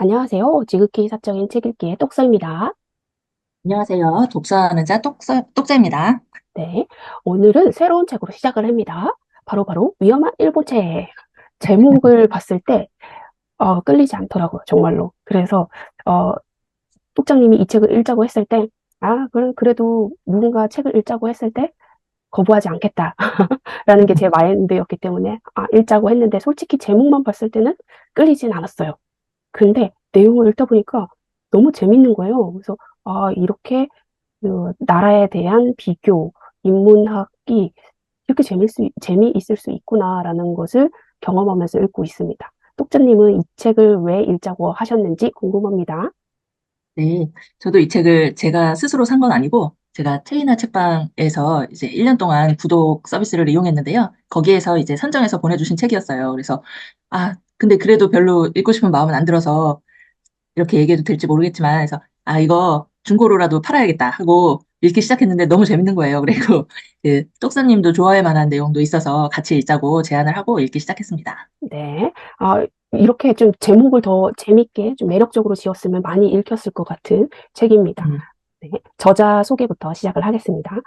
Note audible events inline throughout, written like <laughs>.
안녕하세요. 지극히 사적인 책 읽기의 똑서입니다. 안녕하세요. 독서하는 자 똑서, 똑자입니다. 네. 오늘은 새로운 책으로 시작을 합니다. 바로 바로 위험한 일본책. 제목을 <laughs> 봤을 때, 어, 끌리지 않더라고요. 정말로. 그래서, 어, 똑장님이 이 책을 읽자고 했을 때, 아, 그래, 그래도 누군가 책을 읽자고 했을 때 거부하지 않겠다. <laughs> 라는 게 제 마인드였기 때문에, 아, 읽자고 했는데, 솔직히 제목만 봤을 때는 끌리진 않았어요. 근데 내용을 읽다 보니까 너무 재밌는 거예요. 그래서 아, 이렇게 그 나라에 대한 비교, 인문학이 이렇게 재미있, 재미있을 수 있구나라는 것을 경험하면서 읽고 있습니다. 똑자님은 이 책을 왜 읽자고 하셨는지 궁금합니다. 네. 저도 이 책을 제가 스스로 산 건 아니고, 제가 트이나 책방에서 이제 1년 동안 구독 서비스를 이용했는데요. 거기에서 이제 선정해서 보내주신 책이었어요. 그래서, 아, 근데 그래도 별로 읽고 싶은 마음은 안 들어서, 이렇게 얘기해도 될지 모르겠지만, 그래서, 아, 이거 중고로라도 팔아야겠다 하고 읽기 시작했는데 너무 재밌는 거예요. 그리고, <laughs> 그, 똑사님도 좋아할 만한 내용도 있어서 같이 읽자고 제안을 하고 읽기 시작했습니다. 네. 아, 이렇게 좀 제목을 더 재밌게, 좀 매력적으로 지었으면 많이 읽혔을 것 같은 책입니다. 음, 네. 저자 소개부터 시작을 하겠습니다.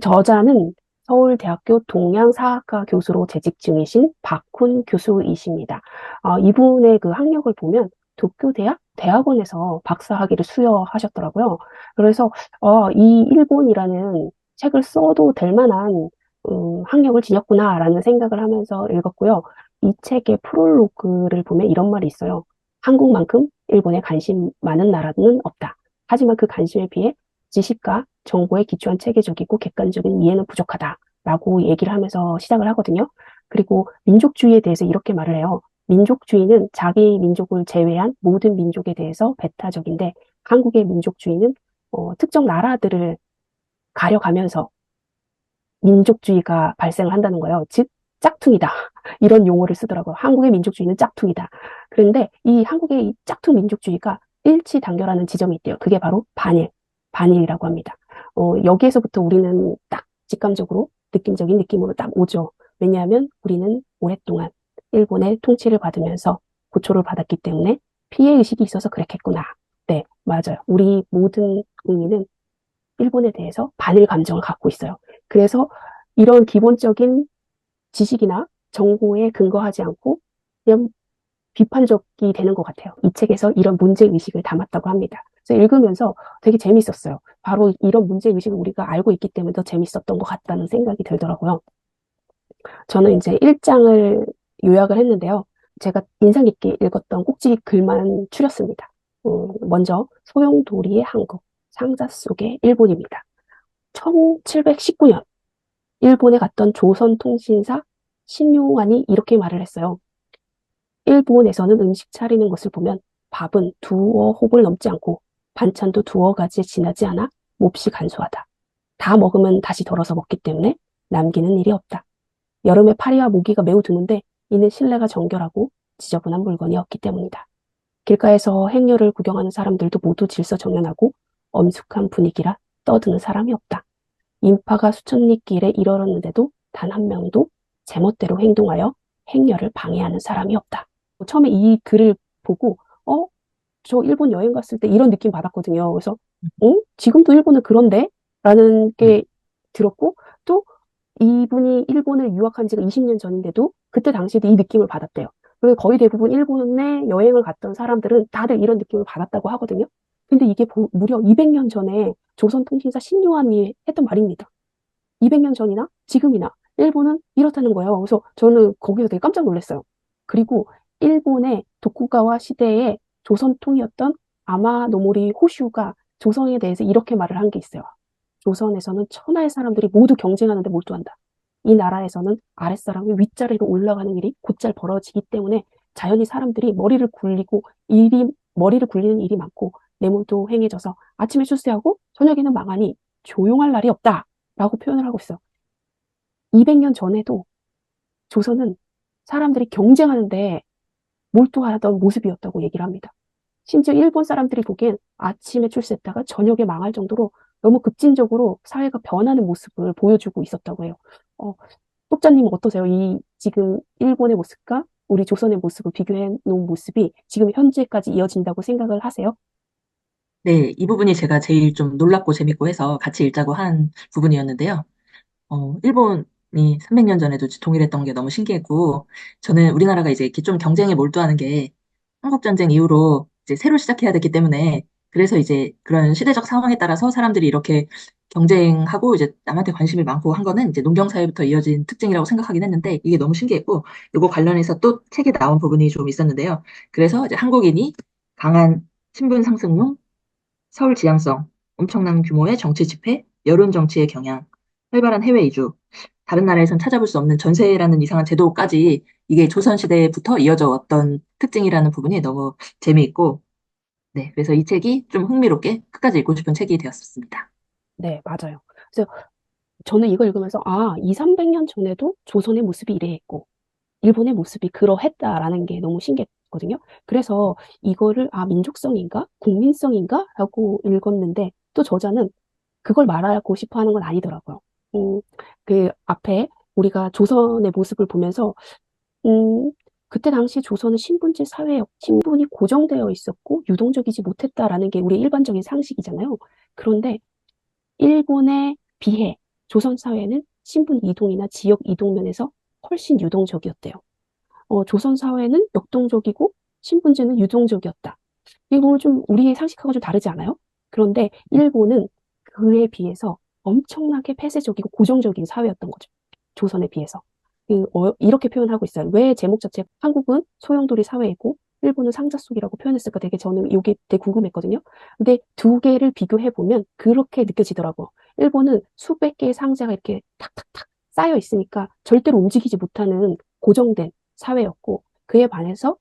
저자는 서울대학교 동양사학과 교수로 재직 중이신 박훈 교수이십니다. 어, 이분의 그 학력을 보면 도쿄대학 대학원에서 박사학위를 수여하셨더라고요. 그래서 어, 이 일본이라는 책을 써도 될 만한 음, 학력을 지녔구나라는 생각을 하면서 읽었고요. 이 책의 프롤로그를 보면 이런 말이 있어요. 한국만큼 일본에 관심 많은 나라는 없다. 하지만 그 관심에 비해 지식과 정보에 기초한 체계적이고 객관적인 이해는 부족하다라고 얘기를 하면서 시작을 하거든요. 그리고 민족주의에 대해서 이렇게 말을 해요. 민족주의는 자기 민족을 제외한 모든 민족에 대해서 배타적인데 한국의 민족주의는 어, 특정 나라들을 가려가면서 민족주의가 발생을 한다는 거예요. 즉, 짝퉁이다. <laughs> 이런 용어를 쓰더라고요. 한국의 민족주의는 짝퉁이다. 그런데 이 한국의 이 짝퉁 민족주의가 일치 단결하는 지점이 있대요. 그게 바로 반일, 반일이라고 합니다. 어, 여기에서부터 우리는 딱 직감적으로 느낌적인 느낌으로 딱 오죠. 왜냐하면 우리는 오랫동안 일본의 통치를 받으면서 고초를 받았기 때문에 피해 의식이 있어서 그랬겠구나. 네, 맞아요. 우리 모든 국민은 일본에 대해서 반일 감정을 갖고 있어요. 그래서 이런 기본적인 지식이나 정보에 근거하지 않고 그냥 비판적이 되는 것 같아요. 이 책에서 이런 문제의식을 담았다고 합니다. 그래서 읽으면서 되게 재밌었어요. 바로 이런 문제의식을 우리가 알고 있기 때문에 더 재밌었던 것 같다는 생각이 들더라고요. 저는 이제 1장을 요약을 했는데요. 제가 인상 깊게 읽었던 꼭지 글만 추렸습니다. 음, 먼저 소용돌이의 한국, 상자 속의 일본입니다. 1719년 일본에 갔던 조선통신사 신용환이 이렇게 말을 했어요. 일본에서는 음식 차리는 것을 보면 밥은 두어 호을 넘지 않고 반찬도 두어 가지 지나지 않아 몹시 간소하다. 다 먹으면 다시 덜어서 먹기 때문에 남기는 일이 없다. 여름에 파리와 모기가 매우 드문데 이는 실내가 정결하고 지저분한 물건이 없기 때문이다. 길가에서 행렬을 구경하는 사람들도 모두 질서정연하고 엄숙한 분위기라 떠드는 사람이 없다. 인파가 수천 리 길에 이르렀는데도 단 한 명도 제멋대로 행동하여 행렬을 방해하는 사람이 없다. 처음에 이 글을 보고 어? 저 일본 여행 갔을 때 이런 느낌 받았거든요. 그래서 어? 지금도 일본은 그런데? 라는 게 들었고 또 이분이 일본을 유학한 지가 20년 전인데도 그때 당시에도 이 느낌을 받았대요. 그리고 거의 대부분 일본에 여행을 갔던 사람들은 다들 이런 느낌을 받았다고 하거든요. 근데 이게 보- 무려 200년 전에 조선통신사 신요한이 했던 말입니다. 200년 전이나 지금이나 일본은 이렇다는 거예요. 그래서 저는 거기서 되게 깜짝 놀랐어요. 그리고 일본의 도쿠가와 시대의 조선통이었던 아마노모리 호슈가 조선에 대해서 이렇게 말을 한 게 있어요. 조선에서는 천하의 사람들이 모두 경쟁하는데 몰두한다. 이 나라에서는 아랫사람이 윗자리로 올라가는 일이 곧잘 벌어지기 때문에 자연히 사람들이 머리를 굴리고 일이 머리를 굴리는 일이 많고 뇌물도 행해져서 아침에 출세하고 저녁에는 망하니 조용할 날이 없다 라고 표현을 하고 있어요. 200년 전에도 조선은 사람들이 경쟁하는데 몰두하던 모습이었다고 얘기를 합니다. 심지어 일본 사람들이 보기엔 아침에 출세했다가 저녁에 망할 정도로 너무 급진적으로 사회가 변하는 모습을 보여주고 있었다고 해요. 어, 똑자님은 어떠세요? 이 지금 일본의 모습과 우리 조선의 모습을 비교해 놓은 모습이 지금 현재까지 이어진다고 생각을 하세요? 네, 이 부분이 제가 제일 좀 놀랍고 재밌고 해서 같이 읽자고 한 부분이었는데요. 어, 일본 이 300년 전에도 통일했던 게 너무 신기했고, 저는 우리나라가 이제 이렇게 좀 경쟁에 몰두하는 게 한국 전쟁 이후로 이제 새로 시작해야 됐기 때문에, 그래서 이제 그런 시대적 상황에 따라서 사람들이 이렇게 경쟁하고 이제 남한테 관심이 많고 한 거는 이제 농경 사회부터 이어진 특징이라고 생각하긴 했는데, 이게 너무 신기했고, 이거 관련해서 또 책에 나온 부분이 좀 있었는데요. 그래서 이제 한국인이 강한 신분 상승론, 서울 지향성, 엄청난 규모의 정치 집회, 여론 정치의 경향, 활발한 해외 이주, 다른 나라에선 찾아볼 수 없는 전세라는 이상한 제도까지 이게 조선시대부터 이어져 왔던 특징이라는 부분이 너무 재미있고, 네, 그래서 이 책이 좀 흥미롭게 끝까지 읽고 싶은 책이 되었습니다. 네, 맞아요. 그래서 저는 이걸 읽으면서 아, 2, 300년 전에도 조선의 모습이 이래했고 일본의 모습이 그러했다라는 게 너무 신기했거든요. 그래서 이거를 아, 민족성인가? 국민성인가? 라고 읽었는데 또 저자는 그걸 말하고 싶어 하는 건 아니더라고요. 음, 그 앞에 우리가 조선의 모습을 보면서 음, 그때 당시 조선은 신분제 사회였고 신분이 고정되어 있었고 유동적이지 못했다라는 게 우리 일반적인 상식이잖아요. 그런데 일본에 비해 조선 사회는 신분 이동이나 지역 이동 면에서 훨씬 유동적이었대요. 어, 조선 사회는 역동적이고 신분제는 유동적이었다. 이거 좀 우리의 상식하고 좀 다르지 않아요? 그런데 일본은 그에 비해서 엄청나게 폐쇄적이고 고정적인 사회였던 거죠. 조선에 비해서. 그, 어, 이렇게 표현하고 있어요. 왜 제목 자체 한국은 소용돌이 사회이고 일본은 상자 속이라고 표현했을까 되게 저는 이게 되게 궁금했거든요. 근데 두 개를 비교해 보면 그렇게 느껴지더라고요. 일본은 수백 개의 상자가 이렇게 탁탁탁 쌓여 있으니까 절대로 움직이지 못하는 고정된 사회였고 그에 반해서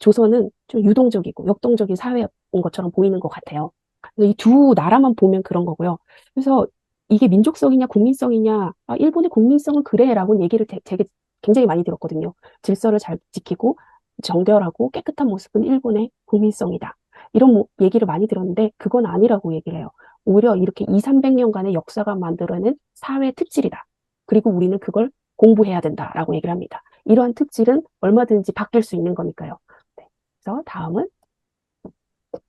조선은 좀 유동적이고 역동적인 사회인 것처럼 보이는 것 같아요. 이 두 나라만 보면 그런 거고요. 그래서 이게 민족성이냐 국민성이냐 아, 일본의 국민성은 그래라고 얘기를 되, 되게 굉장히 많이 들었거든요. 질서를 잘 지키고 정결하고 깨끗한 모습은 일본의 국민성이다. 이런 뭐, 얘기를 많이 들었는데 그건 아니라고 얘기를 해요. 오히려 이렇게 2, 300년간의 역사가 만들어낸 사회 특질이다. 그리고 우리는 그걸 공부해야 된다라고 얘기를 합니다. 이러한 특질은 얼마든지 바뀔 수 있는 거니까요. 네. 그래서 다음은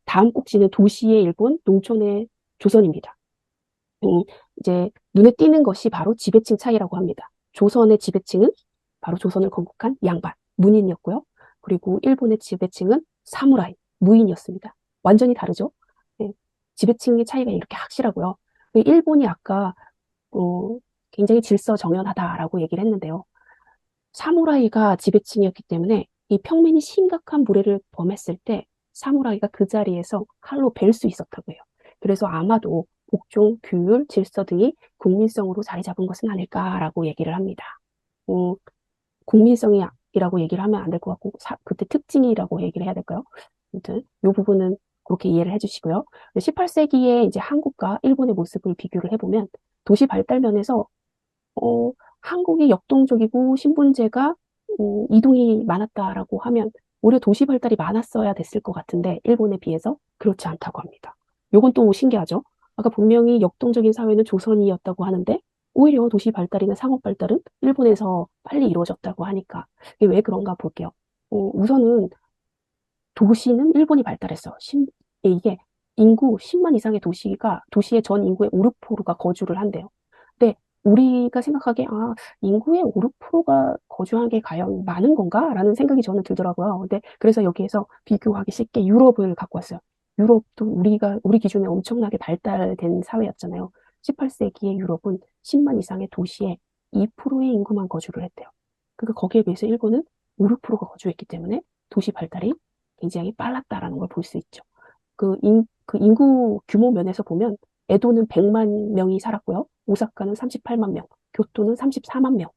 다음 꼭지는 도시의 일본, 농촌의 조선입니다. 음, 이제 눈에 띄는 것이 바로 지배층 차이라고 합니다. 조선의 지배층은 바로 조선을 건국한 양반, 문인이었고요. 그리고 일본의 지배층은 사무라이, 무인이었습니다. 완전히 다르죠? 네, 지배층의 차이가 이렇게 확실하고요. 일본이 아까 어, 굉장히 질서 정연하다라고 얘기를 했는데요. 사무라이가 지배층이었기 때문에 이 평민이 심각한 무례를 범했을 때 사무라이가 그 자리에서 칼로 벨 수 있었다고 해요. 그래서 아마도 복종, 규율, 질서 등이 국민성으로 자리 잡은 것은 아닐까라고 얘기를 합니다. 음, 국민성이라고 얘기를 하면 안 될 것 같고 사, 그때 특징이라고 얘기를 해야 될까요? 아무튼 이 부분은 그렇게 이해를 해주시고요. 18세기에 이제 한국과 일본의 모습을 비교를 해보면 도시 발달 면에서 어, 한국이 역동적이고 신분제가 음, 이동이 많았다라고 하면 오히려 도시 발달이 많았어야 됐을 것 같은데 일본에 비해서 그렇지 않다고 합니다. 요건 또 신기하죠? 아까 분명히 역동적인 사회는 조선이었다고 하는데 오히려 도시 발달이나 상업 발달은 일본에서 빨리 이루어졌다고 하니까 이게 왜 그런가 볼게요. 어, 우선은 도시는 일본이 발달했어. 신, 이게 인구 10만 이상의 도시가 도시의 전 인구의 5, 6%가 거주를 한대요. 근데 우리가 생각하기에 아, 인구의 5, 6%가 거주한 게 과연 많은 건가? 라는 생각이 저는 들더라고요. 근데 그래서 여기에서 비교하기 쉽게 유럽을 갖고 왔어요. 유럽도 우리가 우리 기준에 엄청나게 발달된 사회였잖아요. 18세기의 유럽은 10만 이상의 도시에 2%의 인구만 거주를 했대요. 그러니까 거기에 비해서 일본은 5, 6%가 거주했기 때문에 도시 발달이 굉장히 빨랐다라는 걸 볼 수 있죠. 그, 인, 그 인구 규모 면에서 보면 에도는 100만 명이 살았고요. 오사카는 38만 명, 교토는 34만 명.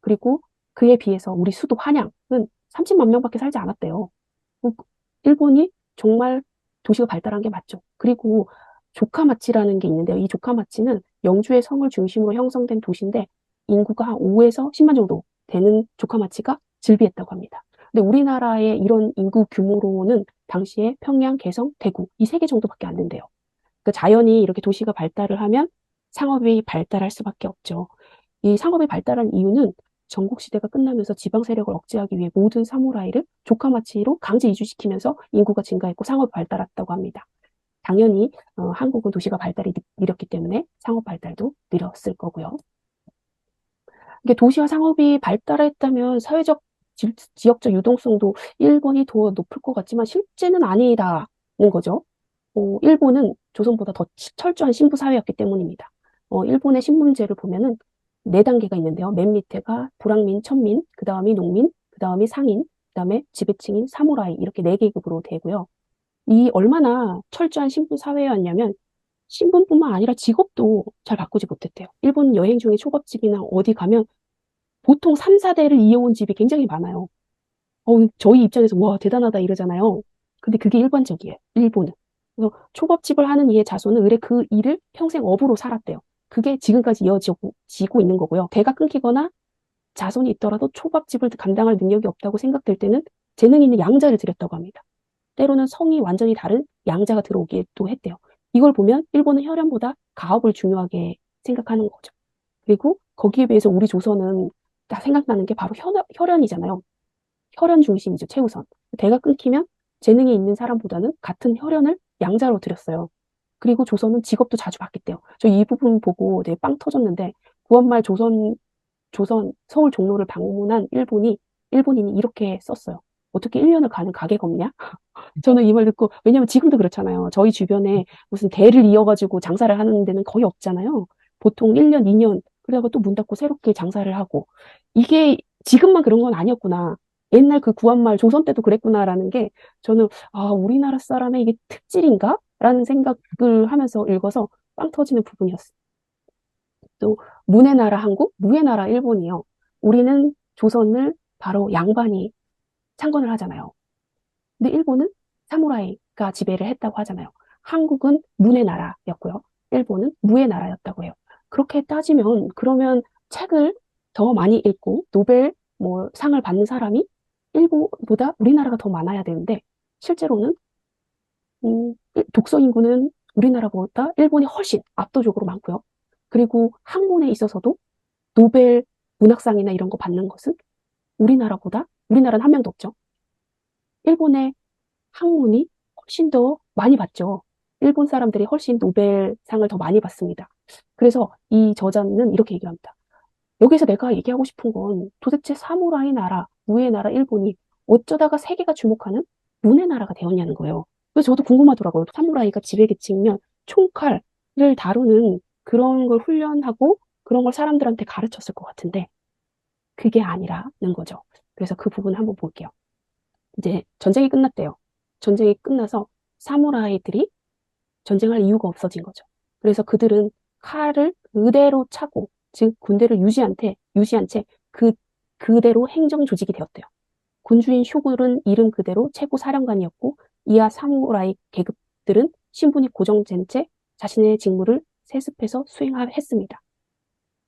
그리고 그에 비해서 우리 수도 한양은 30만 명밖에 살지 않았대요. 뭐, 일본이 정말 도시가 발달한 게 맞죠. 그리고 조카마치라는 게 있는데요. 이 조카마치는 영주의 성을 중심으로 형성된 도시인데 인구가 한 5에서 10만 정도 되는 조카마치가 즐비했다고 합니다. 근데 우리나라의 이런 인구 규모로는 당시에 평양, 개성, 대구 이 세 개 정도밖에 안 된대요. 그 자연이 이렇게 도시가 발달을 하면 상업이 발달할 수밖에 없죠. 이 상업이 발달한 이유는 전국 시대가 끝나면서 지방 세력을 억제하기 위해 모든 사무라이를 조카마치로 강제 이주시키면서 인구가 증가했고 상업이 발달했다고 합니다. 당연히 어, 한국은 도시가 발달이 느렸기 때문에 상업 발달도 느렸을 거고요. 이게 도시와 상업이 발달했다면 사회적 지, 지역적 유동성도 일본이 더 높을 것 같지만 실제는 아니다는 거죠. 어, 일본은 조선보다 더 철저한 신부 사회였기 때문입니다. 어, 일본의 신분제를 보면은 네 단계가 있는데요. 맨 밑에가 불황민, 천민, 그 다음이 농민, 그 다음이 상인, 그 다음에 지배층인 사무라이 이렇게 네 계급으로 되고요. 이 얼마나 철저한 신분 사회였냐면 신분뿐만 아니라 직업도 잘 바꾸지 못했대요. 일본 여행 중에 초밥집이나 어디 가면 보통 3, 4대를 이어온 집이 굉장히 많아요. 어, 저희 입장에서 와 대단하다 이러잖아요. 근데 그게 일반적이에요. 일본은. 그래서 초밥집을 하는 이의 자손은 의뢰 그 일을 평생 업으로 살았대요. 그게 지금까지 이어지고 지고 있는 거고요. 대가 끊기거나 자손이 있더라도 초밥집을 감당할 능력이 없다고 생각될 때는 재능 있는 양자를 들였다고 합니다. 때로는 성이 완전히 다른 양자가 들어오기도 했대요. 이걸 보면 일본은 혈연보다 가업을 중요하게 생각하는 거죠. 그리고 거기에 비해서 우리 조선은 딱 생각나는 게 바로 혈연, 혈연이잖아요. 혈연 중심이죠, 최우선. 대가 끊기면 재능이 있는 사람보다는 같은 혈연을 양자로 들였어요. 그리고 조선은 직업도 자주 바뀌대요. 저 이 부분 보고 되게 빵 터졌는데 구원말 조선 조선 서울 종로를 방문한 일본이 일본인이 이렇게 썼어요. 어떻게 1년을 가는 가게가 없냐? <laughs> 저는 이 말 듣고 왜냐면 지금도 그렇잖아요. 저희 주변에 무슨 대를 이어가지고 장사를 하는 데는 거의 없잖아요. 보통 1년, 2년 그래고 또문 닫고 새롭게 장사를 하고 이게 지금만 그런 건 아니었구나. 옛날 그 구한말 조선 때도 그랬구나라는 게 저는 아 우리나라 사람의 이게 특질인가? 라는 생각을 하면서 읽어서 빵 터지는 부분이었어요. 또 문의 나라 한국, 무의 나라 일본이요. 우리는 조선을 바로 양반이 창건을 하잖아요. 근데 일본은 사무라이가 지배를 했다고 하잖아요. 한국은 문의 나라였고요. 일본은 무의 나라였다고 해요. 그렇게 따지면 그러면 책을 더 많이 읽고 노벨 뭐 상을 받는 사람이 일본보다 우리나라가 더 많아야 되는데 실제로는 음, 독서 인구는 우리나라보다 일본이 훨씬 압도적으로 많고요. 그리고 학문에 있어서도 노벨 문학상이나 이런 거 받는 것은 우리나라보다 우리나라는 한 명도 없죠. 일본의 학문이 훨씬 더 많이 받죠. 일본 사람들이 훨씬 노벨상을 더 많이 받습니다. 그래서 이 저자는 이렇게 얘기합니다. 여기서 내가 얘기하고 싶은 건 도대체 사무라이 나라, 무의 나라 일본이 어쩌다가 세계가 주목하는 문의 나라가 되었냐는 거예요. 그래서 저도 궁금하더라고요. 사무라이가 지배계층이면 총칼을 다루는 그런 걸 훈련하고 그런 걸 사람들한테 가르쳤을 것 같은데 그게 아니라는 거죠. 그래서 그 부분 한번 볼게요. 이제 전쟁이 끝났대요. 전쟁이 끝나서 사무라이들이 전쟁할 이유가 없어진 거죠. 그래서 그들은 칼을 그대로 차고 즉 군대를 유지한 채 유지한 채 그 그대로 행정 조직이 되었대요. 군주인 쇼굴은 이름 그대로 최고 사령관이었고 이하 사무라이 계급들은 신분이 고정된 채 자신의 직무를 세습해서 수행했습니다.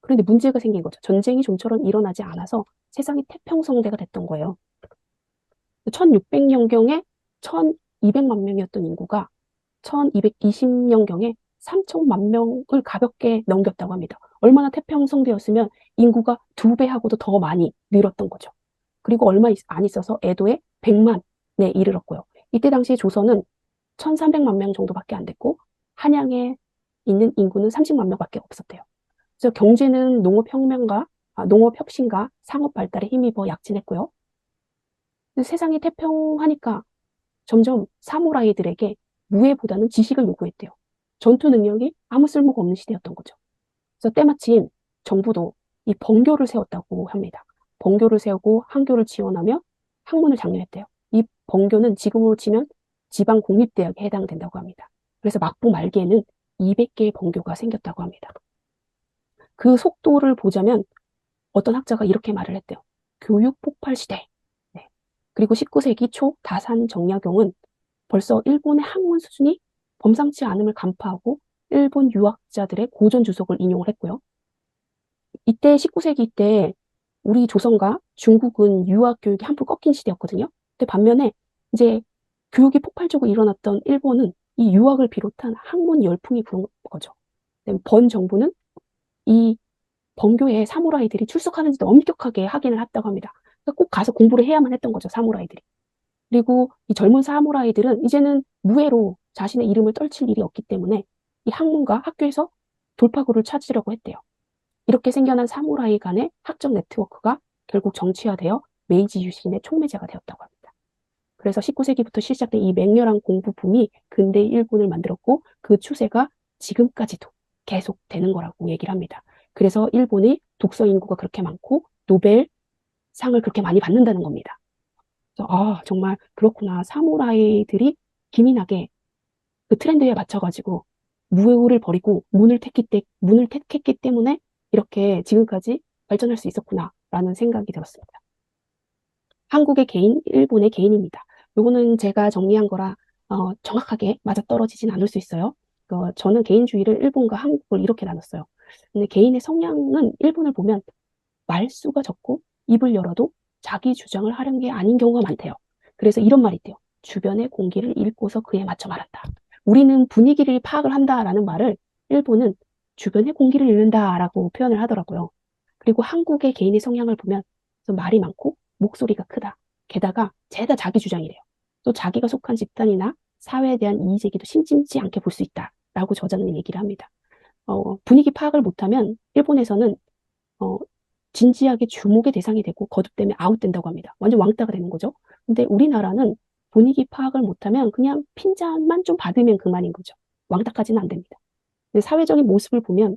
그런데 문제가 생긴 거죠. 전쟁이 좀처럼 일어나지 않아서 세상이 태평성대가 됐던 거예요. 1600년경에 1200만 명이었던 인구가 1220년경에 3천만 명을 가볍게 넘겼다고 합니다. 얼마나 태평성대였으면 인구가 두 배하고도 더 많이 늘었던 거죠. 그리고 얼마 안 있어서 에도에 100만에 이르렀고요. 이때 당시 조선은 1,300만 명 정도밖에 안 됐고 한양에 있는 인구는 30만 명밖에 없었대요. 그래서 경제는 농업혁명과 아, 농업혁신과 상업발달에 힘입어 약진했고요. 세상이 태평하니까 점점 사무라이들에게 무예보다는 지식을 요구했대요. 전투 능력이 아무 쓸모가 없는 시대였던 거죠. 그래서 때마침 정부도 이 번교를 세웠다고 합니다. 번교를 세우고 한교를 지원하며 학문을 장려했대요. 이 번교는 지금으로 치면 지방 공립대학에 해당된다고 합니다. 그래서 막부 말기에는 200개의 번교가 생겼다고 합니다. 그 속도를 보자면 어떤 학자가 이렇게 말을 했대요. 교육 폭발 시대. 네. 그리고 19세기 초 다산 정약용은 벌써 일본의 학문 수준이 범상치 않음을 간파하고 일본 유학자들의 고전 주석을 인용을 했고요. 이때 19세기 때 우리 조선과 중국은 유학 교육이 한풀 꺾인 시대였거든요. 근데 반면에 이제 교육이 폭발적으로 일어났던 일본은 이 유학을 비롯한 학문 열풍이 부른 거죠. 번 정부는 이 번교에 사무라이들이 출석하는지도 엄격하게 확인을 했다고 합니다. 그러니까 꼭 가서 공부를 해야만 했던 거죠, 사무라이들이. 그리고 이 젊은 사무라이들은 이제는 무예로 자신의 이름을 떨칠 일이 없기 때문에 이 학문과 학교에서 돌파구를 찾으려고 했대요. 이렇게 생겨난 사무라이 간의 학적 네트워크가 결국 정치화되어 메이지 유신의 촉매제가 되었다고 합니다. 그래서 19세기부터 시작된 이 맹렬한 공부 붐이 근대 일본을 만들었고 그 추세가 지금까지도 계속되는 거라고 얘기를 합니다. 그래서 일본의 독서 인구가 그렇게 많고 노벨 상을 그렇게 많이 받는다는 겁니다. 아, 정말 그렇구나. 사무라이들이 기민하게 그 트렌드에 맞춰가지고 무예를 버리고 문을 택했기, 때, 문을 택했기 때문에 이렇게 지금까지 발전할 수 있었구나라는 생각이 들었습니다. 한국의 개인, 일본의 개인입니다. 요거는 제가 정리한 거라 어, 정확하게 맞아떨어지진 않을 수 있어요. 어, 저는 개인주의를 일본과 한국을 이렇게 나눴어요. 근데 개인의 성향은 일본을 보면 말수가 적고 입을 열어도 자기 주장을 하려는 게 아닌 경우가 많대요. 그래서 이런 말이 있대요. 주변의 공기를 읽고서 그에 맞춰 말한다. 우리는 분위기를 파악을 한다라는 말을 일본은 주변의 공기를 읽는다라고 표현을 하더라고요. 그리고 한국의 개인의 성향을 보면 말이 많고 목소리가 크다. 게다가 죄다 자기 주장이래요. 또 자기가 속한 집단이나 사회에 대한 이의 제기도 심심치 않게 볼 수 있다라고 저자는 얘기를 합니다. 어, 분위기 파악을 못하면 일본에서는 어, 진지하게 주목의 대상이 되고 거듭되면 아웃된다고 합니다. 완전 왕따가 되는 거죠. 근데 우리나라는 분위기 파악을 못하면 그냥 핀잔만 좀 받으면 그만인 거죠. 왕따까지는 안 됩니다. 사회적인 모습을 보면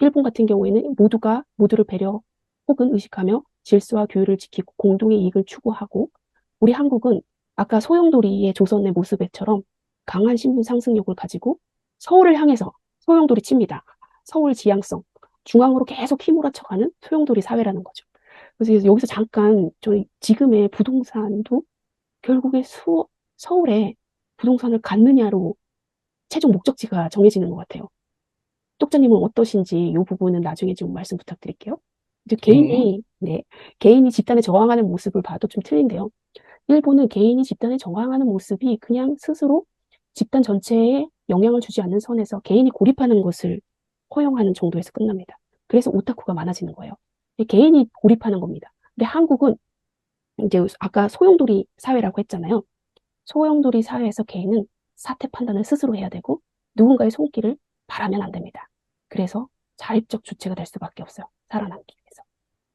일본 같은 경우에는 모두가 모두를 배려 혹은 의식하며 질서와 규율을 지키고 공동의 이익을 추구하고 우리 한국은 아까 소용돌이의 조선의 모습에처럼 강한 신분 상승력을 가지고 서울을 향해서 소용돌이 칩니다. 서울 지향성, 중앙으로 계속 휘몰아쳐가는 소용돌이 사회라는 거죠. 그래서 여기서 잠깐 저희 지금의 부동산도 결국에 수, 서울에 부동산을 갖느냐로 최종 목적지가 정해지는 것 같아요. 똑자님은 어떠신지 이 부분은 나중에 좀 말씀 부탁드릴게요. 이제 개인이, 네, 개인이 집단에 저항하는 모습을 봐도 좀 틀린데요. 일본은 개인이 집단에 저항하는 모습이 그냥 스스로 집단 전체에 영향을 주지 않는 선에서 개인이 고립하는 것을 허용하는 정도에서 끝납니다. 그래서 오타쿠가 많아지는 거예요. 개인이 고립하는 겁니다. 근데 한국은 이제 아까 소용돌이 사회라고 했잖아요. 소용돌이 사회에서 개인은 사태 판단을 스스로 해야 되고 누군가의 손길을 바라면 안 됩니다. 그래서 자립적 주체가 될 수밖에 없어요. 살아남기.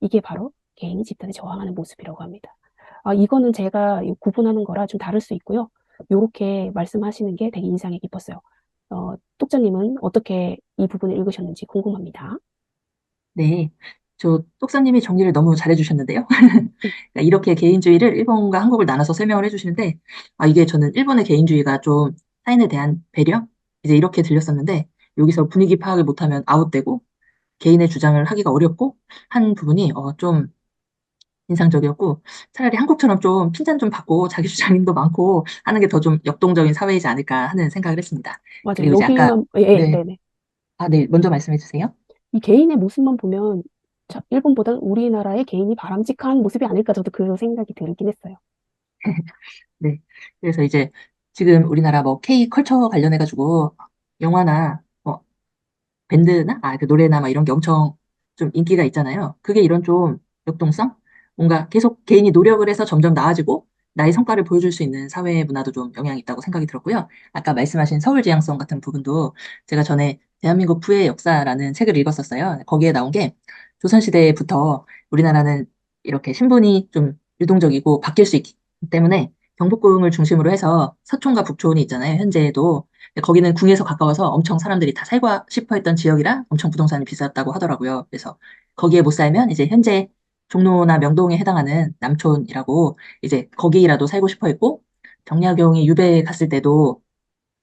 이게 바로 개인이 집단에 저항하는 모습이라고 합니다. 아, 이거는 제가 구분하는 거라 좀 다를 수 있고요. 이렇게 말씀하시는 게 되게 인상이 깊었어요. 어, 똑자님은 어떻게 이 부분을 읽으셨는지 궁금합니다. 네. 저 똑사님이 정리를 너무 잘해주셨는데요. <laughs> 그러니까 이렇게 개인주의를 일본과 한국을 나눠서 설명을 해주시는데, 아, 이게 저는 일본의 개인주의가 좀 타인에 대한 배려? 이제 이렇게 들렸었는데, 여기서 분위기 파악을 못하면 아웃되고, 개인의 주장을 하기가 어렵고, 한 부분이 어, 좀 인상적이었고, 차라리 한국처럼 좀 핀잔 좀 받고 자기 <laughs> 주장도 많고 하는 게 더 좀 역동적인 사회이지 않을까 하는 생각을 했습니다. 맞아요. 그리고 이제 아까, 예, 예, 네. 네 네. 아, 네, 먼저 말씀해 주세요. 이 개인의 모습만 보면 자, 일본보다는 우리나라의 개인이 바람직한 모습이 아닐까 저도 그 생각이 들긴 했어요. <laughs> 네. 그래서 이제 지금 우리나라 뭐 K 컬처 관련해 가지고 영화나 뭐 밴드나 아, 그 노래나 막 이런 게 엄청 좀 인기가 있잖아요. 그게 이런 좀 역동성? 뭔가 계속 개인이 노력을 해서 점점 나아지고 나의 성과를 보여줄 수 있는 사회 문화도 좀 영향이 있다고 생각이 들었고요. 아까 말씀하신 서울 지향성 같은 부분도 제가 전에 대한민국 부의 역사라는 책을 읽었었어요. 거기에 나온 게 조선시대부터 우리나라는 이렇게 신분이 좀 유동적이고 바뀔 수 있기 때문에 경복궁을 중심으로 해서 서촌과 북촌이 있잖아요. 현재도 거기는 궁에서 가까워서 엄청 사람들이 다 살고 싶어 했던 지역이라 엄청 부동산이 비쌌다고 하더라고요. 그래서 거기에 못 살면 이제 현재 종로나 명동에 해당하는 남촌이라고 이제 거기라도 살고 싶어 했고 정약용이 유배에 갔을 때도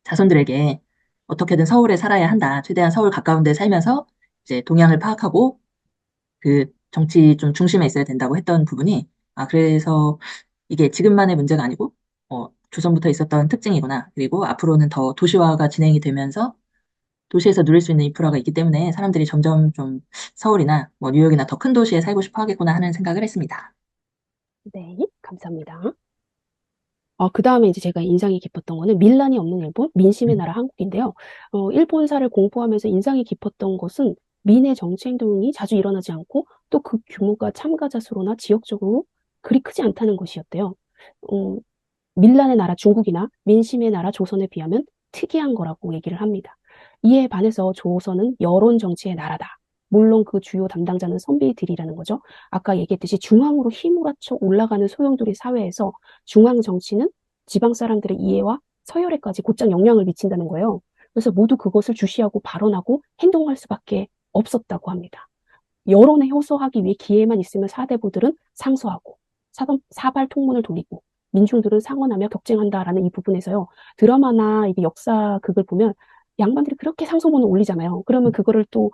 자손들에게 어떻게든 서울에 살아야 한다. 최대한 서울 가까운 데 살면서 이제 동향을 파악하고 그 정치 좀 중심에 있어야 된다고 했던 부분이 아 그래서 이게 지금만의 문제가 아니고 어, 조선부터 있었던 특징이구나. 그리고 앞으로는 더 도시화가 진행이 되면서 도시에서 누릴 수 있는 인프라가 있기 때문에 사람들이 점점 좀 서울이나 뭐 뉴욕이나 더 큰 도시에 살고 싶어 하겠구나 하는 생각을 했습니다. 네, 감사합니다. 어, 그 다음에 이제 제가 인상이 깊었던 거는 밀란이 없는 일본, 민심의 음. 나라 한국인데요. 어, 일본사를 공부하면서 인상이 깊었던 것은 민의 정치 행동이 자주 일어나지 않고 또 그 규모가 참가자 수로나 지역적으로 그리 크지 않다는 것이었대요. 어, 밀란의 나라 중국이나 민심의 나라 조선에 비하면 특이한 거라고 얘기를 합니다. 이에 반해서 조선은 여론 정치의 나라다. 물론 그 주요 담당자는 선비들이라는 거죠. 아까 얘기했듯이 중앙으로 힘을합쳐 올라가는 소용돌이 사회에서 중앙 정치는 지방 사람들의 이해와 서열에까지 곧장 영향을 미친다는 거예요. 그래서 모두 그것을 주시하고 발언하고 행동할 수밖에 없었다고 합니다. 여론에 호소하기 위해 기회만 있으면 사대부들은 상소하고 사발 통문을 돌리고 민중들은 상언하며 격쟁한다라는 이 부분에서요. 드라마나 이게 역사극을 보면 양반들이 그렇게 상소문을 올리잖아요. 그러면 그거를 또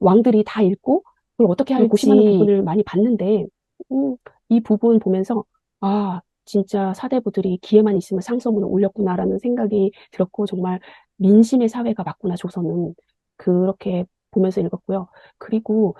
왕들이 다 읽고 그걸 어떻게 할지 고심하는 부분을 많이 봤는데 음, 이 부분 보면서 아 진짜 사대부들이 기회만 있으면 상소문을 올렸구나라는 생각이 들었고 정말 민심의 사회가 맞구나 조선은 그렇게 보면서 읽었고요. 그리고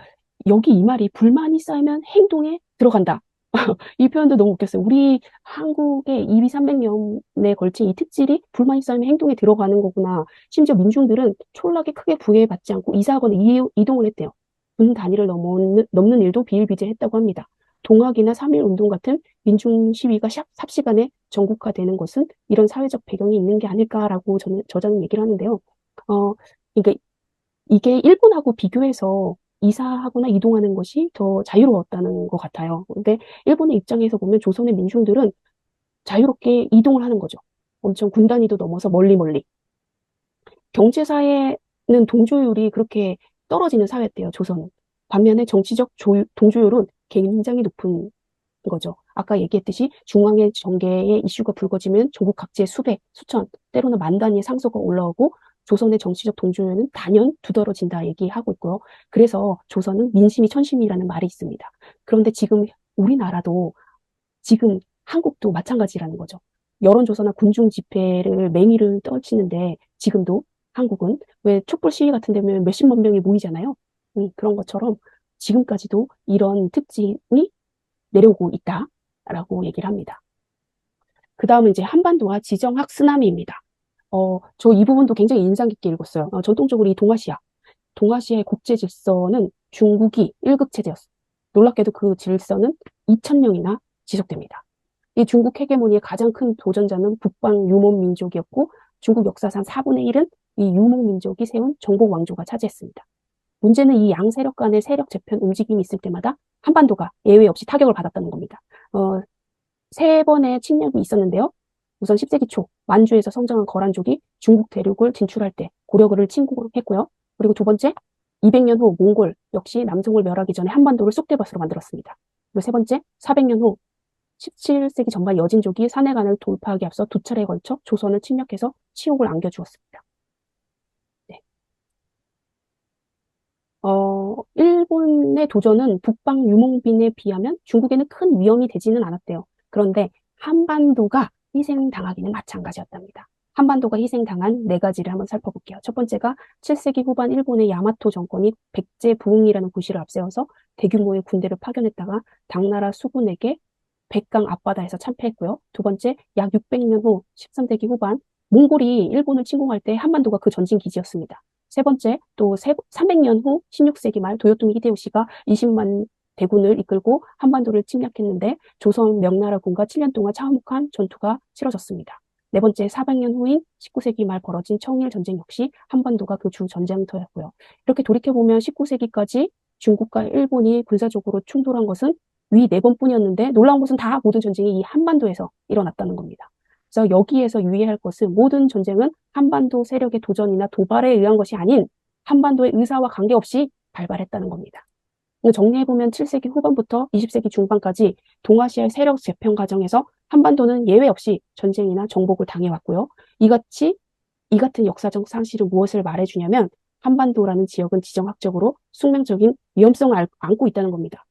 여기 이 말이 불만이 쌓이면 행동에 들어간다. <laughs> 이 표현도 너무 웃겼어요. 우리 한국의 2위 300년에 걸친 이 특질이 불만이 쌓이면 행동에 들어가는 거구나. 심지어 민중들은 촐락에 크게 부해받지 않고 이사하거나 이동을 했대요. 군 단위를 넘는, 넘는 일도 비일비재했다고 합니다. 동학이나 3.1 운동 같은 민중 시위가 삽시간에 전국화되는 것은 이런 사회적 배경이 있는 게 아닐까라고 저는 저자는 얘기를 하는데요. 어, 그러니까 이게 일본하고 비교해서 이사하거나 이동하는 것이 더 자유로웠다는 것 같아요. 근데 일본의 입장에서 보면 조선의 민중들은 자유롭게 이동을 하는 거죠. 엄청 군 단위도 넘어서 멀리 멀리. 경제사회는 동조율이 그렇게 떨어지는 사회였대요, 조선은. 반면에 정치적 조, 동조율은 굉장히 높은 거죠. 아까 얘기했듯이 중앙의 정계의 이슈가 불거지면 전국 각지의 수백, 수천, 때로는 만 단위의 상소가 올라오고 조선의 정치적 동조율은 단연 두드러진다 얘기하고 있고요. 그래서 조선은 민심이 천심이라는 말이 있습니다. 그런데 지금 우리나라도 지금 한국도 마찬가지라는 거죠. 여론조사나 군중 집회를 맹위를 떨치는데 지금도 한국은 왜 촛불 시위 같은 데면 몇십만 명이 모이잖아요. 음, 그런 것처럼 지금까지도 이런 특징이 내려오고 있다라고 얘기를 합니다. 그 다음은 이제 한반도와 지정학 쓰나미입니다. 어, 저 이 부분도 굉장히 인상 깊게 읽었어요. 어, 전통적으로 이 동아시아, 동아시아의 국제 질서는 중국이 1급 체제였어요. 놀랍게도 그 질서는 2천명이나 지속됩니다. 이 중국 헤게모니의 가장 큰 도전자는 북방 유목 민족이었고 중국 역사상 4분의 1은 이 유목 민족이 세운 정복 왕조가 차지했습니다. 문제는 이 양 세력 간의 세력 재편 움직임이 있을 때마다 한반도가 예외 없이 타격을 받았다는 겁니다. 어, 세 번의 침략이 있었는데요. 우선 10세기 초 만주에서 성장한 거란족이 중국 대륙을 진출할 때 고려를 침공했고요. 그리고 두 번째 200년 후 몽골 역시 남송을 멸하기 전에 한반도를 쑥대밭으로 만들었습니다. 그리고 세 번째 400년 후 17세기 전반 여진족이 산해관을 돌파하기 앞서 두 차례에 걸쳐 조선을 침략해서 치욕을 안겨주었습니다. 네. 어, 일본의 도전은 북방 유목민에 비하면 중국에는 큰 위험이 되지는 않았대요. 그런데 한반도가 희생당하기는 마찬가지였답니다. 한반도가 희생당한 네 가지를 한번 살펴볼게요. 첫 번째가 7세기 후반 일본의 야마토 정권이 백제 부흥이라는 구실을 앞세워서 대규모의 군대를 파견했다가 당나라 수군에게 백강 앞바다에서 참패했고요. 두 번째, 약 600년 후 13세기 후반 몽골이 일본을 침공할 때 한반도가 그 전진 기지였습니다. 세 번째, 또 300년 후 16세기 말 도요토미 히데요시가 20만 대군을 이끌고 한반도를 침략했는데 조선 명나라군과 7년 동안 차목한 전투가 치러졌습니다. 네 번째 400년 후인 19세기 말 벌어진 청일 전쟁 역시 한반도가 그 주 전쟁터였고요. 이렇게 돌이켜보면 19세기까지 중국과 일본이 군사적으로 충돌한 것은 위 네 번뿐이었는데 놀라운 것은 다 모든 전쟁이 이 한반도에서 일어났다는 겁니다. 그래서 여기에서 유의할 것은 모든 전쟁은 한반도 세력의 도전이나 도발에 의한 것이 아닌 한반도의 의사와 관계없이 발발했다는 겁니다. 정리해보면 7세기 후반부터 20세기 중반까지 동아시아의 세력 재편 과정에서 한반도는 예외 없이 전쟁이나 정복을 당해왔고요. 이같이 이 같은 역사적 상실은 무엇을 말해주냐면 한반도라는 지역은 지정학적으로 숙명적인 위험성을 안고 있다는 겁니다.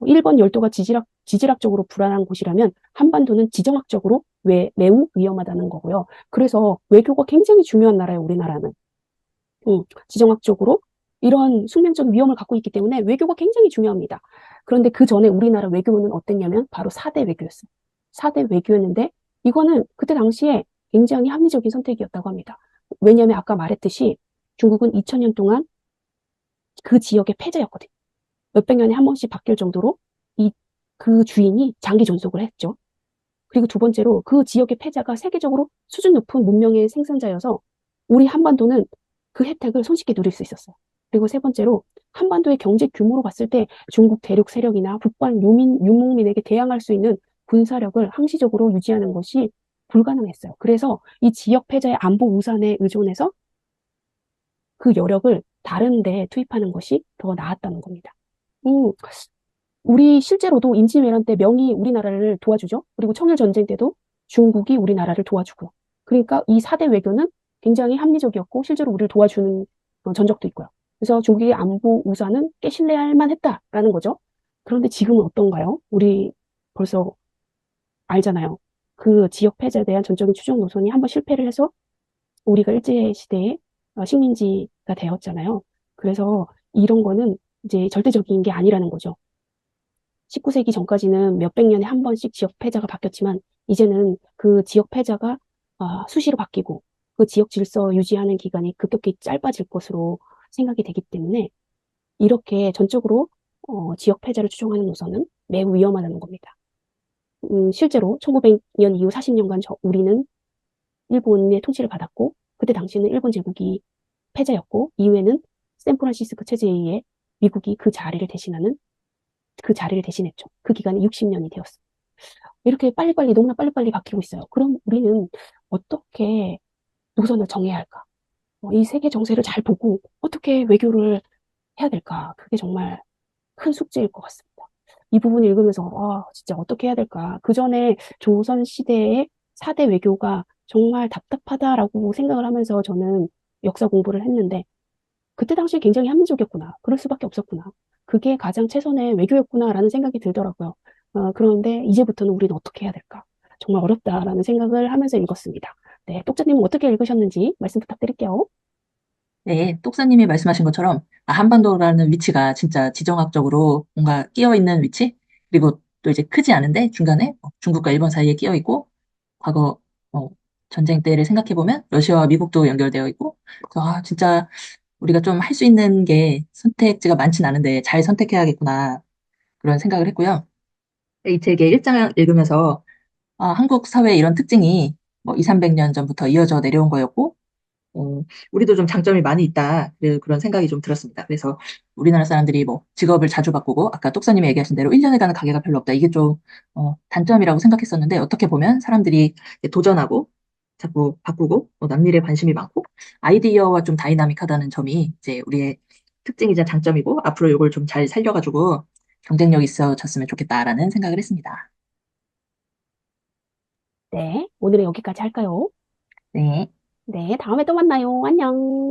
1번 열도가 지질학, 지질학적으로 불안한 곳이라면 한반도는 지정학적으로 왜, 매우 위험하다는 거고요. 그래서 외교가 굉장히 중요한 나라예요, 우리나라는. 음, 지정학적으로 이런 숙명적 위험을 갖고 있기 때문에 외교가 굉장히 중요합니다. 그런데 그 전에 우리나라 외교는 어땠냐면 바로 4대 외교였어요. 4대 외교였는데 이거는 그때 당시에 굉장히 합리적인 선택이었다고 합니다. 왜냐하면 아까 말했듯이 중국은 2000년 동안 그 지역의 패자였거든요. 몇백 년에 한 번씩 바뀔 정도로 이, 그 주인이 장기 존속을 했죠. 그리고 두 번째로 그 지역의 패자가 세계적으로 수준 높은 문명의 생산자여서 우리 한반도는 그 혜택을 손쉽게 누릴 수 있었어요. 그리고 세 번째로 한반도의 경제 규모로 봤을 때 중국 대륙 세력이나 북방 유민, 유목민에게 대항할 수 있는 군사력을 항시적으로 유지하는 것이 불가능했어요. 그래서 이 지역 패자의 안보 우산에 의존해서 그 여력을 다른 데 투입하는 것이 더 나았다는 겁니다. 음, 우리 실제로도 임진왜란 때 명이 우리나라를 도와주죠. 그리고 청일전쟁 때도 중국이 우리나라를 도와주고요. 그러니까 이 4대 외교는 굉장히 합리적이었고 실제로 우리를 도와주는 어, 전적도 있고요. 그래서 중국의 안보 우산은 꽤 신뢰할 만했다라는 거죠. 그런데 지금은 어떤가요? 우리 벌써 알잖아요. 그 지역 패자에 대한 전적인 추종 노선이 한번 실패를 해서 우리가 일제시대의 어, 식민지가 되었잖아요. 그래서 이런 거는 이제 절대적인 게 아니라는 거죠. 19세기 전까지는 몇백 년에 한 번씩 지역 패자가 바뀌었지만 이제는 그 지역 패자가 아, 수시로 바뀌고 그 지역 질서 유지하는 기간이 급격히 짧아질 것으로 생각이 되기 때문에 이렇게 전적으로 어, 지역 패자를 추종하는 노선은 매우 위험하다는 겁니다. 음, 실제로 1900년 이후 40년간 저, 우리는 일본의 통치를 받았고 그때 당시에는 일본 제국이 패자였고 이후에는 샌프란시스코 체제에 의해 미국이 그 자리를 대신하는 그 자리를 대신했죠. 그 기간이 60년이 되었어요. 이렇게 빨리빨리 너무나 빨리빨리 바뀌고 있어요. 그럼 우리는 어떻게 노선을 정해야 할까? 어, 이 세계 정세를 잘 보고 어떻게 외교를 해야 될까? 그게 정말 큰 숙제일 것 같습니다. 이 부분 읽으면서 아, 진짜 어떻게 해야 될까? 그 전에 조선 시대의 4대 외교가 정말 답답하다라고 생각을 하면서 저는 역사 공부를 했는데 그때 당시에 굉장히 합리적이었구나. 그럴 수밖에 없었구나. 그게 가장 최선의 외교였구나라는 생각이 들더라고요. 어, 그런데 이제부터는 우리는 어떻게 해야 될까? 정말 어렵다라는 생각을 하면서 읽었습니다. 네, 똑자님은 어떻게 읽으셨는지 말씀 부탁드릴게요. 네, 똑사님이 말씀하신 것처럼 아, 한반도라는 위치가 진짜 지정학적으로 뭔가 끼어 있는 위치? 그리고 또 이제 크지 않은데 중간에 뭐 중국과 일본 사이에 끼어 있고 과거 뭐 전쟁 때를 생각해 보면 러시아와 미국도 연결되어 있고 아, 진짜 우리가 좀 할 수 있는 게 선택지가 많진 않은데 잘 선택해야겠구나 그런 생각을 했고요. 이 책의 1장 읽으면서 아, 한국 사회의 이런 특징이 뭐 2, 300년 전부터 이어져 내려온 거였고 어, 우리도 좀 장점이 많이 있다. 그- 그런 생각이 좀 들었습니다. 그래서 우리나라 사람들이 뭐 직업을 자주 바꾸고 아까 똑사님이 얘기하신 대로 1년에 가는 가게가 별로 없다. 이게 좀 어, 단점이라고 생각했었는데 어떻게 보면 사람들이 도전하고 자꾸 바꾸고 뭐 남일에 관심이 많고 아이디어와 좀 다이나믹하다는 점이 이제 우리의 특징이자 장점이고 앞으로 이걸 좀 잘 살려가지고 경쟁력 있어졌으면 좋겠다라는 생각을 했습니다. 네, 오늘은 여기까지 할까요? 네. 네, 다음에 또 만나요. 안녕.